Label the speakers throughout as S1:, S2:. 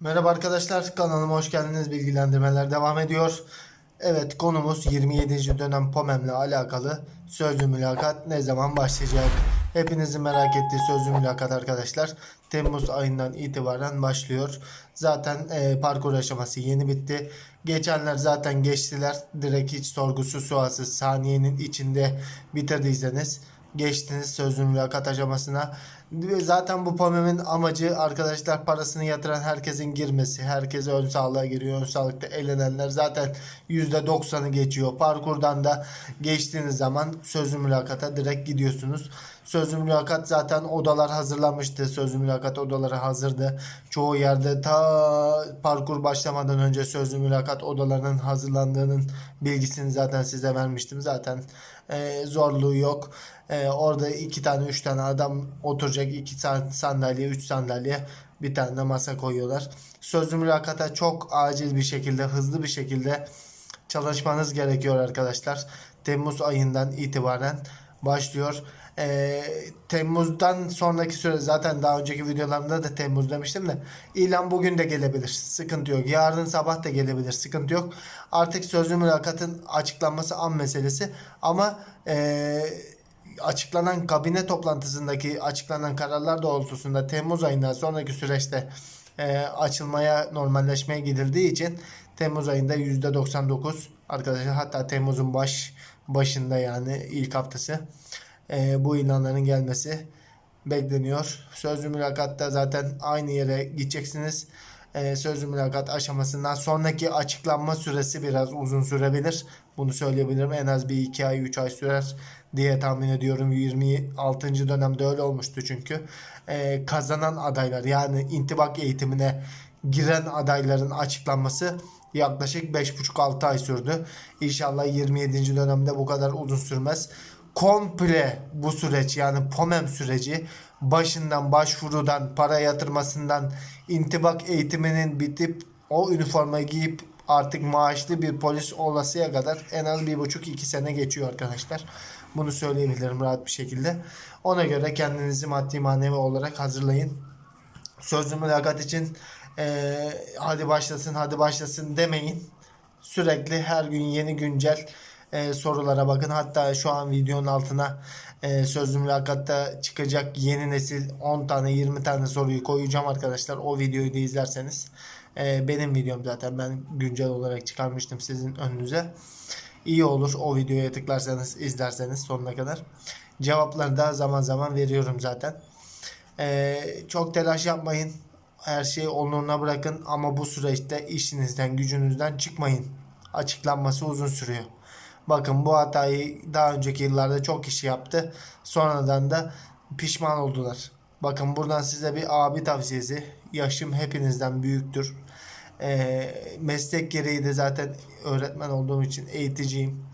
S1: Merhaba arkadaşlar kanalıma hoş geldiniz. Bilgilendirmeler devam ediyor. Evet konumuz 27. dönem POMEM'le alakalı sözlü mülakat ne zaman başlayacak? Hepinizin merak ettiği sözlü mülakat arkadaşlar Temmuz ayından itibaren başlıyor. Zaten e, parkur aşaması yeni bitti. Geçenler zaten geçtiler. Direkt hiç sorgusuz sualsiz saniyenin içinde bitirdiyseniz geçtiniz sözlü mülakat aşamasına. Zaten bu POMEM'in amacı arkadaşlar parasını yatıran herkesin girmesi. Herkes ön sağlığa giriyor. Ön sağlıkta elenenler zaten %90'ı geçiyor. Parkurdan da geçtiğiniz zaman sözlü mülakata direkt gidiyorsunuz. Sözlü mülakat zaten odalar hazırlanmıştı. Sözlü mülakat odaları hazırdı. Çoğu yerde ta parkur başlamadan önce sözlü mülakat odalarının hazırlandığının bilgisini zaten size vermiştim. Zaten e, zorluğu yok. E, orada iki tane üç tane adam oturacak. iki san- sandalye, üç sandalye bir tane de masa koyuyorlar. Sözlü mülakata çok acil bir şekilde, hızlı bir şekilde çalışmanız gerekiyor arkadaşlar. Temmuz ayından itibaren başlıyor. Ee, Temmuz'dan sonraki süre zaten daha önceki videolarımda da Temmuz demiştim de ilan bugün de gelebilir. Sıkıntı yok. Yarın sabah da gelebilir. Sıkıntı yok. Artık sözlü mülakatın açıklanması an meselesi ama ee, açıklanan kabine toplantısındaki açıklanan kararlar doğrultusunda Temmuz ayından sonraki süreçte e, açılmaya normalleşmeye gidildiği için Temmuz ayında %99 arkadaşlar hatta Temmuz'un baş başında yani ilk haftası e, bu ilanların gelmesi bekleniyor. Sözlü mülakatta zaten aynı yere gideceksiniz. E, sözlü mülakat aşamasından sonraki açıklanma süresi biraz uzun sürebilir. Bunu söyleyebilirim. En az bir 2 ay 3 ay sürer diye tahmin ediyorum. 26. dönemde öyle olmuştu çünkü. E, kazanan adaylar yani intibak eğitimine giren adayların açıklanması yaklaşık 5,5-6 ay sürdü. İnşallah 27. dönemde bu kadar uzun sürmez. Komple bu süreç yani POMEM süreci başından başvurudan para yatırmasından intibak eğitiminin bitip o üniformayı giyip artık maaşlı bir polis olasıya kadar en az bir buçuk iki sene geçiyor arkadaşlar. Bunu söyleyebilirim rahat bir şekilde. Ona göre kendinizi maddi manevi olarak hazırlayın. Sözlü mülakat için eee, hadi başlasın hadi başlasın demeyin. Sürekli her gün yeni güncel eee, sorulara bakın. Hatta şu an videonun altına eee sözlü mülakatta çıkacak yeni nesil 10 tane 20 tane soruyu koyacağım arkadaşlar. O videoyu da izlerseniz eee, benim videom zaten ben güncel olarak çıkarmıştım sizin önünüze. İyi olur o videoya tıklarsanız izlerseniz sonuna kadar. Cevapları da zaman zaman veriyorum zaten. Ee, çok telaş yapmayın. Her şeyi onuruna bırakın ama bu süreçte işinizden gücünüzden çıkmayın. Açıklanması uzun sürüyor. Bakın bu hatayı daha önceki yıllarda çok kişi yaptı. Sonradan da pişman oldular. Bakın buradan size bir abi tavsiyesi. Yaşım hepinizden büyüktür. Ee, meslek gereği de zaten öğretmen olduğum için eğiticiyim.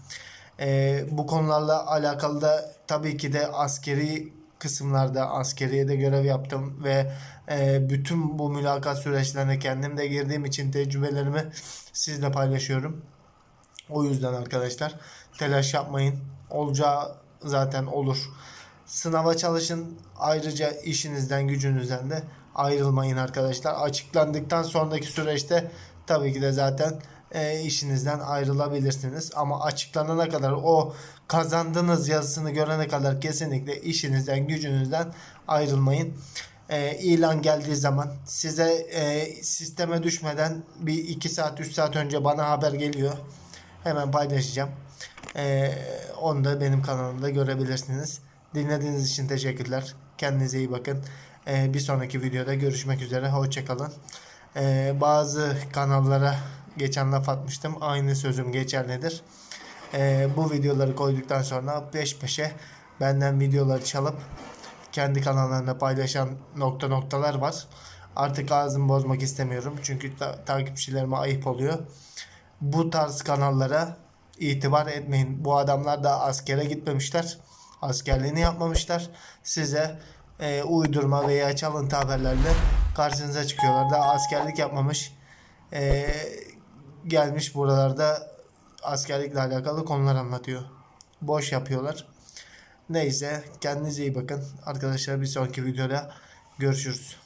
S1: Ee, bu konularla alakalı da tabii ki de askeri kısımlarda askeriye de görev yaptım ve e, bütün bu mülakat süreçlerine kendim de girdiğim için tecrübelerimi sizle paylaşıyorum. O yüzden arkadaşlar telaş yapmayın. Olacağı zaten olur. Sınava çalışın. Ayrıca işinizden gücünüzden de ayrılmayın arkadaşlar. Açıklandıktan sonraki süreçte tabii ki de zaten e, işinizden ayrılabilirsiniz. Ama açıklanana kadar o kazandığınız yazısını görene kadar kesinlikle işinizden gücünüzden ayrılmayın. E, ilan geldiği zaman size e, sisteme düşmeden bir 2 saat 3 saat önce bana haber geliyor. Hemen paylaşacağım. E, onu da benim kanalımda görebilirsiniz. Dinlediğiniz için teşekkürler. Kendinize iyi bakın. E, bir sonraki videoda görüşmek üzere. Hoşçakalın. E, bazı kanallara geçen laf atmıştım. Aynı sözüm geçerlidir. E, bu videoları koyduktan sonra peş peşe benden videoları çalıp kendi kanallarında paylaşan nokta noktalar var. Artık ağzımı bozmak istemiyorum. Çünkü ta- takipçilerime ayıp oluyor. Bu tarz kanallara itibar etmeyin. Bu adamlar da askere gitmemişler. Askerliğini yapmamışlar. Size e, uydurma veya çalıntı haberlerle karşınıza çıkıyorlar. Daha askerlik yapmamış. E, gelmiş buralarda askerlikle alakalı konular anlatıyor. Boş yapıyorlar. Neyse kendinize iyi bakın. Arkadaşlar bir sonraki videoda görüşürüz.